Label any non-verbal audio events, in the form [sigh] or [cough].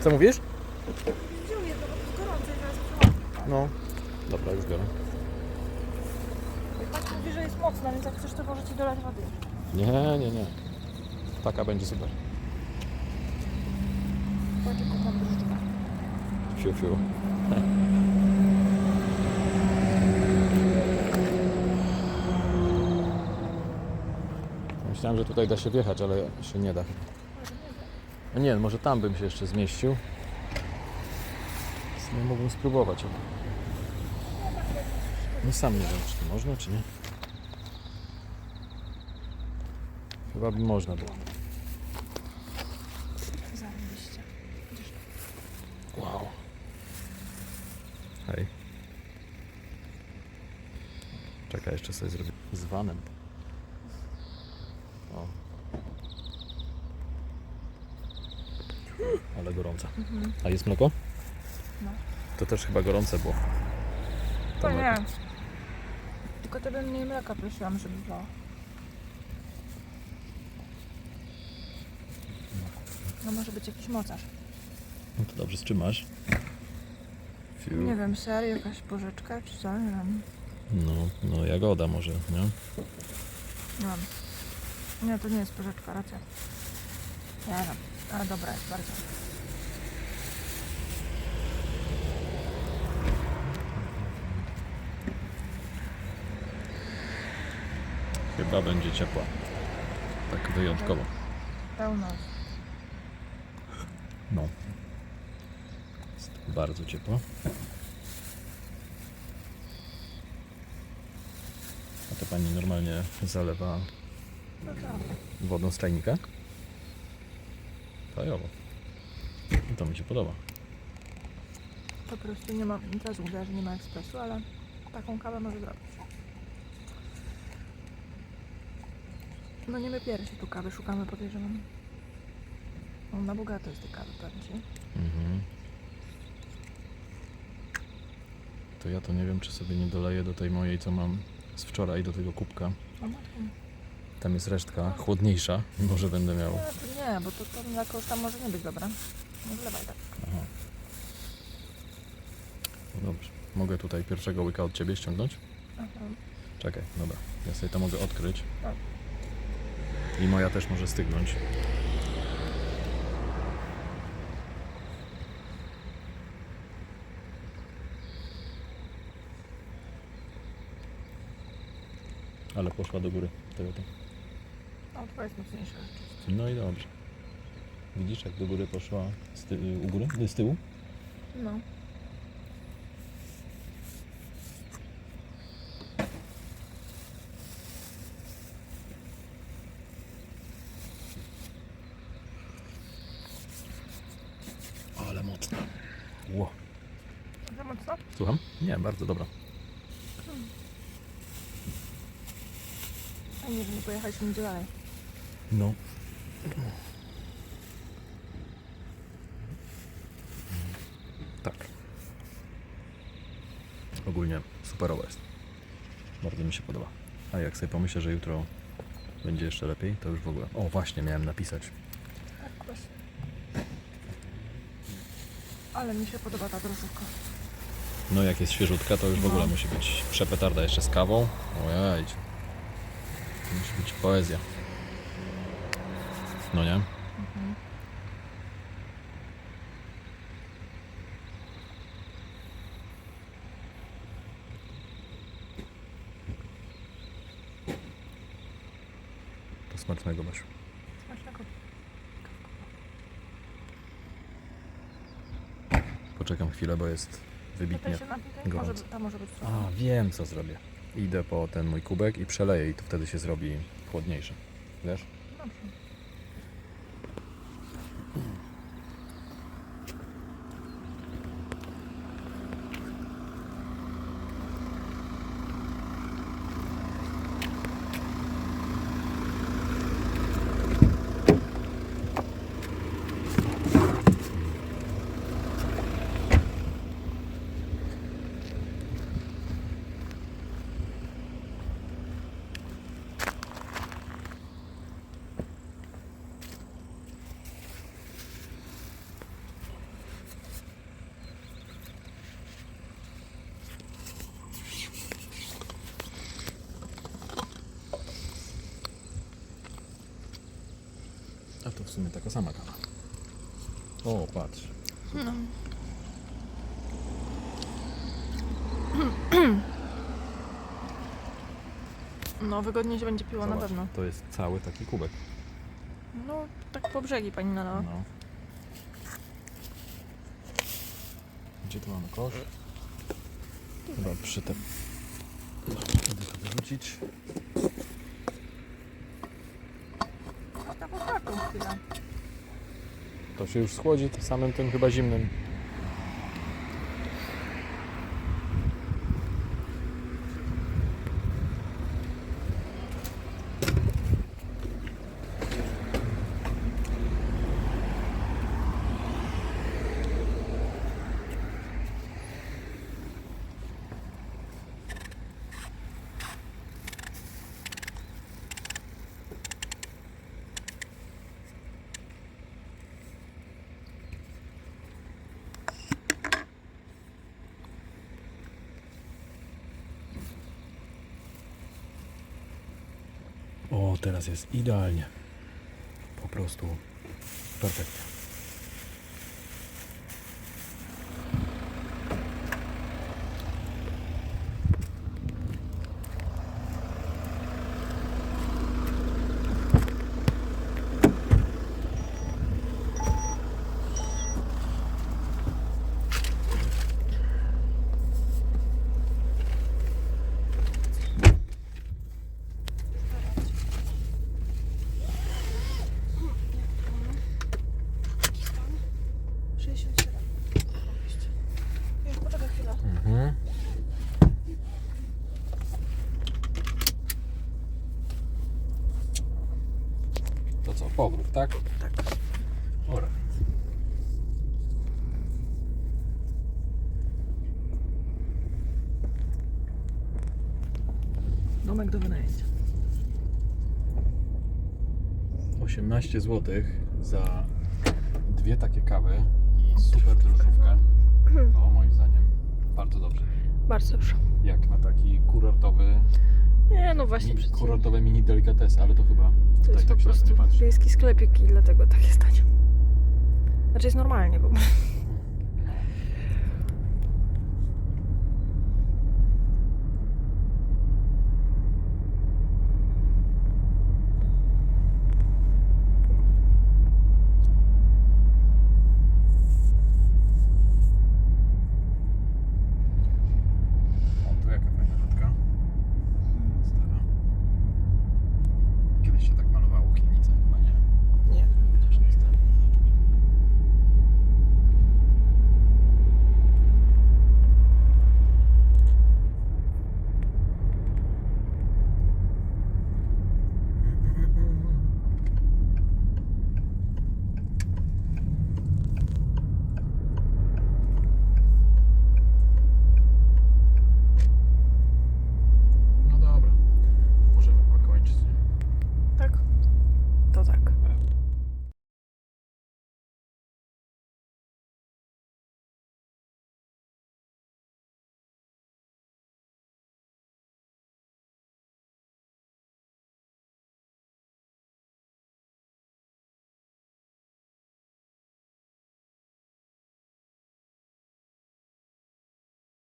Co mówisz? Wziął jedno, bo to jest gorące i zaraz. No. Dobra, już biorę. Pani mówi, że jest mocna, więc jak chcesz, to może ci dolać wody. Nie, nie, nie. Taka będzie super. Patrz, tam. Fiu, fiu. [laughs] Myślałem, że tutaj da się wjechać, ale się nie da. No nie, może tam bym się jeszcze zmieścił. Sumie mógłbym spróbować. No sam nie wiem, czy to można, czy nie. Chyba by można było. Wow. Hej. Czekaj, jeszcze sobie zrobię z vanem. O. Gorąca. A jest mleko? No. To też chyba gorące było. To To nie. Tylko tobie mniej mleka prosiłam, żeby wlało. No może być jakiś mocarz. No to dobrze, z czym masz? Fiu. Nie wiem, ser, jakaś porzeczka czy co, nie wiem. No, no jagoda może, nie? Wiem. Nie, to nie jest porzeczka, racja. Nie wiem, ale dobra jest bardzo. Chyba będzie ciepła. Tak wyjątkowo. Pełno. No. Jest bardzo ciepło. A to pani normalnie zalewa No tak. wodą z czajnika? Fajowo. I to mi się podoba. Po prostu nie ma, teraz mówię, że nie ma ekspresu, ale taką kawę może zrobić. No nie my pierwsi tu kawy szukamy, podejrzewam. No, na bogato jest tej kawy. Mhm. To ja to nie wiem, czy sobie nie doleję do tej mojej, co mam z wczoraj, do tego kubka. No matko. Tam jest resztka, chłodniejsza. Może będę miał. Nie, to nie, bo to, to tam może nie być dobre. Nie wlewaj tak. Aha. No dobrze. Mogę tutaj pierwszego łyka od ciebie ściągnąć? Aha. Czekaj, dobra. Ja sobie to mogę odkryć. Tak. I moja też może stygnąć. Ale poszła do góry. Tego to. No, twoja jest mocniejsza. No i dobrze. Widzisz, jak do góry poszła z ty- u góry? Z tyłu? No. Ale mocno. Ło. Za mocno? Słucham? Nie, bardzo dobra. Fajnie, że nie pojechaliśmy nigdzie dalej. No. Tak. Ogólnie superowa jest. Bardzo mi się podoba. A jak sobie pomyślę, że jutro będzie jeszcze lepiej, to już w ogóle. O, właśnie, miałem napisać. Tak, właśnie. Ale mi się podoba ta drożdżówka. No, jak jest świeżutka, to już w ogóle musi być przepetarda jeszcze z kawą. Ojej. To musi być poezja. No nie? Mhm. To smacznego, Basiu. Smacznego. Poczekam chwilę, bo jest wybitnie. Może, gorąco. może być. A, wiem co zrobię. Idę po ten mój kubek i przeleję i to wtedy się zrobi chłodniejsze. Wiesz? Dobrze. W sumie taka sama kawa. O, patrz. No. No, wygodnie się będzie piło na Zobacz, pewno. To jest cały taki kubek. No, tak po brzegi pani nalała. No. Gdzie tu mamy kosz? Chyba przy tym. Idę to wyrzucić. Tak To się już schłodzi tym samym tym chyba zimnym. O, teraz jest idealnie. Po prostu perfekcja. Już poczekaj chwilę. Mhm. To co, powrót, tak? Tak. Ora. Domek do wynajęcia. 18 zł za dwie takie kawy i super drożdżówkę. To moim zdaniem bardzo dobrze. Bardzo dobrze. Jak na taki kurortowy, Nie, no właśnie mi, przecież. kurortowe mini delikatesy, ale to chyba To tutaj jest po tak się na to prostu nie patrzy. wiejski sklepik i dlatego tak jest tanio. Znaczy jest normalnie, bo